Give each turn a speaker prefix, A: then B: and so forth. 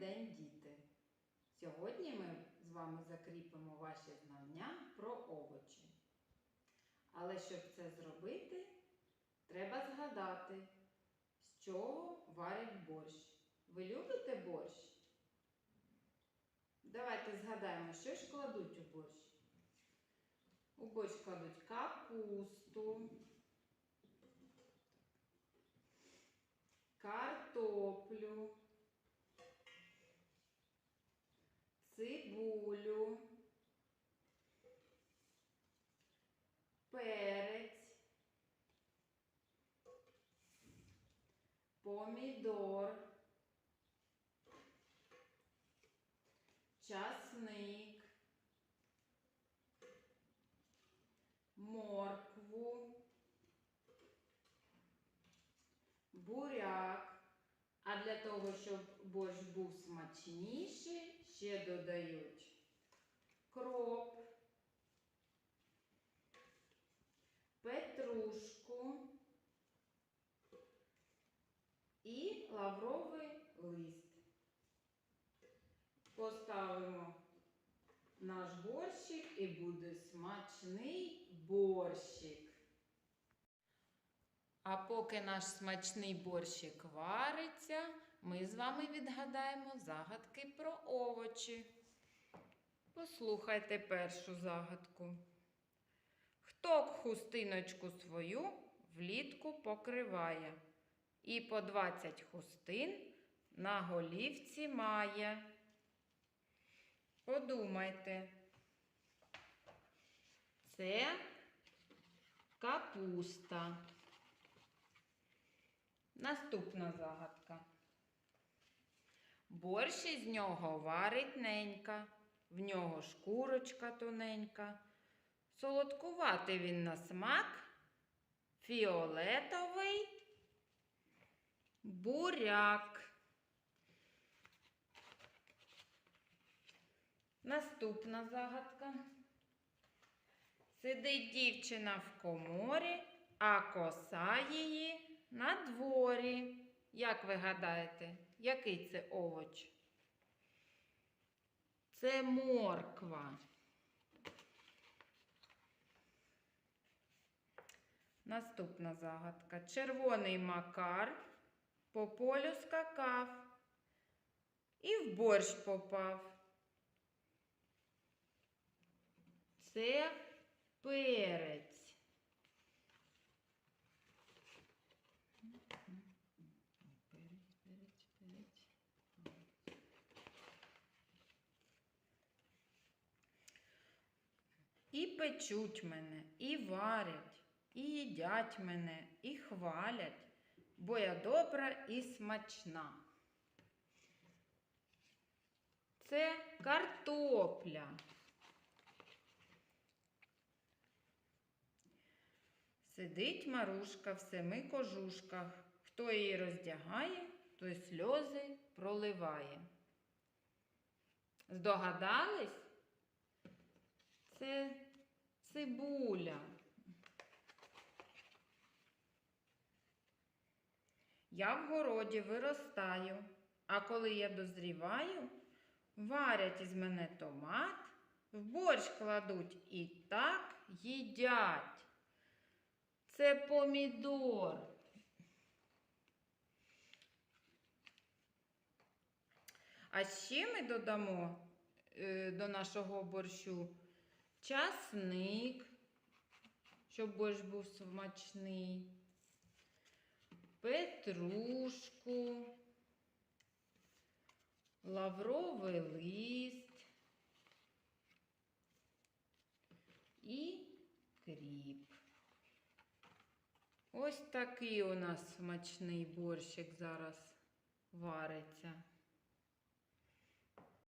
A: день, діти! Сьогодні ми з вами закріпимо ваші знання про овочі. Але щоб це зробити, треба згадати, з чого варять борщ. Ви любите борщ? Давайте згадаємо, що ж кладуть у борщ. У борщ кладуть капусту, картоплю, цибулю, перець, помідор, часник, моркву, буряк. А для того, щоб борщ був смачніший, ще додають кроп, петрушку і лавровий лист. Поставимо наш борщик і буде смачний борщик. А поки наш смачний борщик вариться, ми з вами відгадаємо загадки про овочі. Послухайте першу загадку. Хто хустиночку свою влітку покриває, і по 20 хустин на голівці має. Подумайте. Це капуста. Наступна загадка. Борщ із нього варить ненька, в нього шкурочка тоненька. Солодкувати він на смак, фіолетовий буряк. Наступна загадка. Сидить дівчина в коморі, а коса її на дворі. Як ви гадаєте, який це овоч? Це морква. Наступна загадка. Червоний макар по полю скакав і в борщ попав. Це перець. Перець, перець, перець. І печуть мене, і варять, і їдять мене, і хвалять, бо я добра і смачна. Це картопля. Сидить Марушка в семи кожушках. Хто її роздягає, той сльози проливає. Здогадались? Це цибуля. Я в городі виростаю, а коли я дозріваю, варять із мене томат, в борщ кладуть і так їдять. Це помідор. А ще ми додамо е, до нашого борщу часник, щоб борщ був смачний, петрушку, лавровий лист і кріп. Ось такий у нас смачний борщик зараз вариться.